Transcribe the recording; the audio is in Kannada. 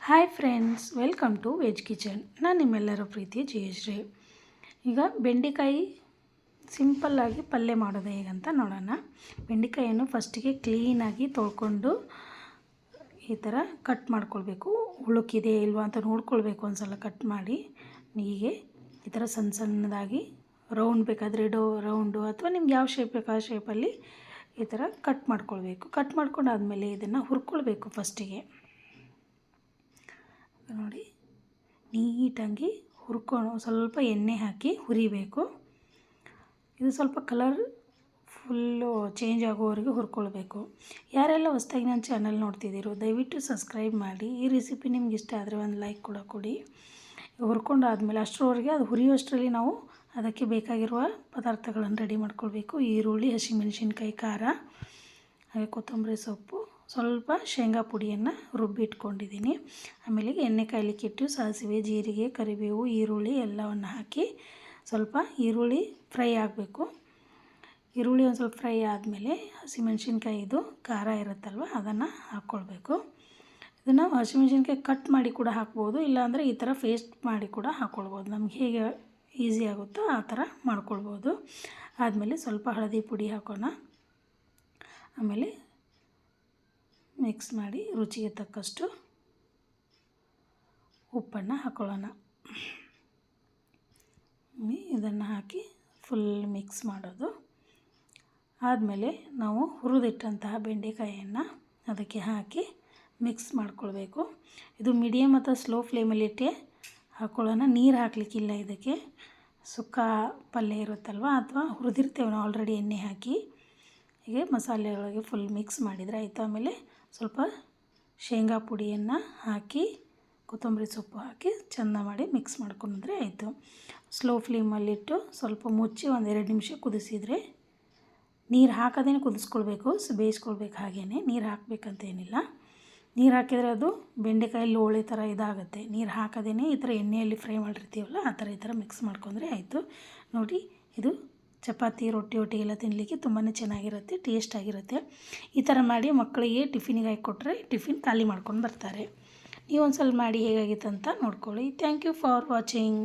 Hi friends welcome to veg kitchen ನಾನು ನಿಮ್ಮೆಲ್ಲರ ಪ್ರೀತಿಯ ಜಯಶ್ರೀ. ಈಗ ಬೆಂಡೆಕಾಯಿ ಸಿಂಪಲ್ಲಾಗಿ ಪಲ್ಯ ಮಾಡೋದು ಹೇಗಂತ ನೋಡೋಣ. ಬೆಂಡೆಕಾಯಿಯನ್ನು ಫಸ್ಟಿಗೆ ಕ್ಲೀನಾಗಿ ತೊಳ್ಕೊಂಡು ಈ ಥರ ಕಟ್ ಮಾಡ್ಕೊಳ್ಬೇಕು. ಉಳುಕಿದೆ ಇಲ್ವಾ ಅಂತ ನೋಡ್ಕೊಳ್ಬೇಕು ಒಂದು ಸಲ ಕಟ್ ಮಾಡಿ. ಹೀಗೆ ಈ ಥರ ಸಣ್ಣ ಸಣ್ಣದಾಗಿ ರೌಂಡ್ ಬೇಕಾದರೆ ಡೋ ರೌಂಡು ಅಥವಾ ನಿಮ್ಗೆ ಯಾವ ಶೇಪ್ ಬೇಕು ಆ ಶೇಪಲ್ಲಿ ಈ ಥರ ಕಟ್ ಮಾಡ್ಕೊಳ್ಬೇಕು. ಕಟ್ ಮಾಡ್ಕೊಂಡಾದಮೇಲೆ ಇದನ್ನು ಹುರ್ಕೊಳ್ಬೇಕು ಫಸ್ಟಿಗೆ ನೋಡಿ, ನೀಟಾಗಿ ಹುರ್ಕೊಂಡು ಸ್ವಲ್ಪ ಎಣ್ಣೆ ಹಾಕಿ ಹುರಿಬೇಕು. ಇದು ಸ್ವಲ್ಪ ಕಲರ್ ಫುಲ್ಲು ಚೇಂಜ್ ಆಗೋವರೆಗೆ ಹುರ್ಕೊಳ್ಬೇಕು. ಯಾರೆಲ್ಲ ಹೊಸ್ದಾಗಿ ನನ್ನ ಚಾನಲ್ ನೋಡ್ತಿದ್ದೀರೋ, ದಯವಿಟ್ಟು ಸಬ್ಸ್ಕ್ರೈಬ್ ಮಾಡಿ. ಈ ರೆಸಿಪಿ ನಿಮ್ಗೆ ಇಷ್ಟ ಆದರೆ ಒಂದು ಲೈಕ್ ಕೂಡ ಕೊಡಿ. ಹುರ್ಕೊಂಡಾದಮೇಲೆ ಅಷ್ಟರವರೆಗೆ ಅದು ಹುರಿಯೋಷ್ಟರಲ್ಲಿ ನಾವು ಅದಕ್ಕೆ ಬೇಕಾಗಿರುವ ಪದಾರ್ಥಗಳನ್ನು ರೆಡಿ ಮಾಡ್ಕೊಳ್ಬೇಕು. ಈರುಳ್ಳಿ, ಹಸಿಮೆಣಸಿನ್ಕಾಯಿ, ಖಾರ, ಹಾಗೆ ಕೊತ್ತಂಬರಿ ಸೊಪ್ಪು ಸ್ವಲ್ಪ ಶೇಂಗಾ ಪುಡಿಯನ್ನು ರುಬ್ಬಿಟ್ಕೊಂಡಿದ್ದೀನಿ. ಆಮೇಲೆ ಎಣ್ಣೆ ಕಾಯಿಲಿ ಇಟ್ಟು ಸಾಸಿವೆ, ಜೀರಿಗೆ, ಕರಿಬೇವು, ಈರುಳ್ಳಿ ಎಲ್ಲವನ್ನು ಹಾಕಿ ಸ್ವಲ್ಪ ಈರುಳ್ಳಿ ಫ್ರೈ ಆಗಬೇಕು. ಈರುಳ್ಳಿ ಒಂದು ಸ್ವಲ್ಪ ಫ್ರೈ ಆದಮೇಲೆ ಹಸಿಮೆಣ್ಸಿನ್ಕಾಯಿದು ಖಾರ ಇರುತ್ತಲ್ವ ಅದನ್ನು ಹಾಕ್ಕೊಳ್ಬೇಕು. ಇದನ್ನು ಹಸಿಮೆಣ್ಸಿನ್ಕಾಯಿ ಕಟ್ ಮಾಡಿ ಕೂಡ ಹಾಕ್ಬೋದು, ಇಲ್ಲಾಂದರೆ ಈ ಥರ ಫೇಸ್ಟ್ ಮಾಡಿ ಕೂಡ ಹಾಕ್ಕೊಳ್ಬೋದು. ನಮ್ಗೆ ಹೇಗೆ ಈಸಿ ಆಗುತ್ತೋ ಆ ಥರ ಮಾಡ್ಕೊಳ್ಬೋದು. ಆದಮೇಲೆ ಸ್ವಲ್ಪ ಹಳದಿ ಪುಡಿ ಹಾಕೋಣ. ಆಮೇಲೆ ಮಿಕ್ಸ್ ಮಾಡಿ ರುಚಿಗೆ ತಕ್ಕಷ್ಟು ಉಪ್ಪನ್ನು ಹಾಕೊಳ್ಳೋಣ. ಇದನ್ನು ಹಾಕಿ ಫುಲ್ ಮಿಕ್ಸ್ ಮಾಡೋದು. ಆದಮೇಲೆ ನಾವು ಹುರಿದಿಟ್ಟಂತಹ ಬೆಂಡೆಕಾಯಿಯನ್ನು ಅದಕ್ಕೆ ಹಾಕಿ ಮಿಕ್ಸ್ ಮಾಡ್ಕೊಳ್ಬೇಕು. ಇದು ಮೀಡಿಯಮ್ ಅಥವಾ ಸ್ಲೋ ಫ್ಲೇಮಲ್ಲಿಟ್ಟೆ ಹಾಕೊಳ್ಳೋಣ. ನೀರು ಹಾಕಲಿಕ್ಕಿಲ್ಲ ಇದಕ್ಕೆ. ಸುಕ್ಕ ಪಲ್ಯ ಇರುತ್ತಲ್ವ, ಅಥವಾ ಹುರಿದಿರ್ತೇವೆ ನಾವು ಆಲ್ರೆಡಿ ಎಣ್ಣೆ ಹಾಕಿ. ಹೀಗೆ ಮಸಾಲೆ ಫುಲ್ ಮಿಕ್ಸ್ ಮಾಡಿದರೆ ಆಯಿತು. ಆಮೇಲೆ ಸ್ವಲ್ಪ ಶೇಂಗಾ ಪುಡಿಯನ್ನು ಹಾಕಿ, ಕೊತ್ತಂಬರಿ ಸೊಪ್ಪು ಹಾಕಿ ಚೆಂದ ಮಾಡಿ ಮಿಕ್ಸ್ ಮಾಡ್ಕೊಂಡ್ರೆ ಆಯಿತು. ಸ್ಲೋ ಫ್ಲೇಮಲ್ಲಿಟ್ಟು ಸ್ವಲ್ಪ ಮುಚ್ಚಿ ಒಂದೆರಡು ನಿಮಿಷ ಕುದಿಸಿದರೆ ನೀರು ಹಾಕೋದೇ ಕುದಿಸ್ಕೊಳ್ಬೇಕು, ಬೇಯಿಸ್ಕೊಳ್ಬೇಕು ಹಾಗೇ ನೀರು ಹಾಕಬೇಕಂತೇನಿಲ್ಲ ನೀರು ಹಾಕಿದರೆ ಅದು ಬೆಂಡೆಕಾಯಿ ಲೋಳೆ ಥರ ಇದಾಗುತ್ತೆ. ನೀರು ಹಾಕೋದೇ ಈ ಥರ ಎಣ್ಣೆಯಲ್ಲಿ ಫ್ರೈ ಮಾಡಿರ್ತೀವಲ್ಲ, ಆ ಥರ ಈ ಥರ ಮಿಕ್ಸ್ ಮಾಡ್ಕೊಂಡ್ರೆ ಆಯಿತು. ನೋಡಿ, ಇದು ಚಪಾತಿ, ರೊಟ್ಟಿ ಒಟ್ಟಿಗೆಲ್ಲ ತಿನ್ನಲಿಕ್ಕೆ ತುಂಬಾ ಚೆನ್ನಾಗಿರುತ್ತೆ ಟೇಸ್ಟ್ ಆಗಿರುತ್ತೆ. ಈ ಥರ ಮಾಡಿ ಮಕ್ಕಳಿಗೆ ಟಿಫಿನಿಗೆ ಹಾಕಿ ಕೊಟ್ಟರೆ ಟಿಫಿನ್ ಖಾಲಿ ಮಾಡ್ಕೊಂಡು ಬರ್ತಾರೆ. ನೀವು ಒಂದು ಸಲ ಮಾಡಿ ಹೇಗಾಗಿತ್ತು ಅಂತ ನೋಡ್ಕೊಳ್ಳಿ. Thank you for watching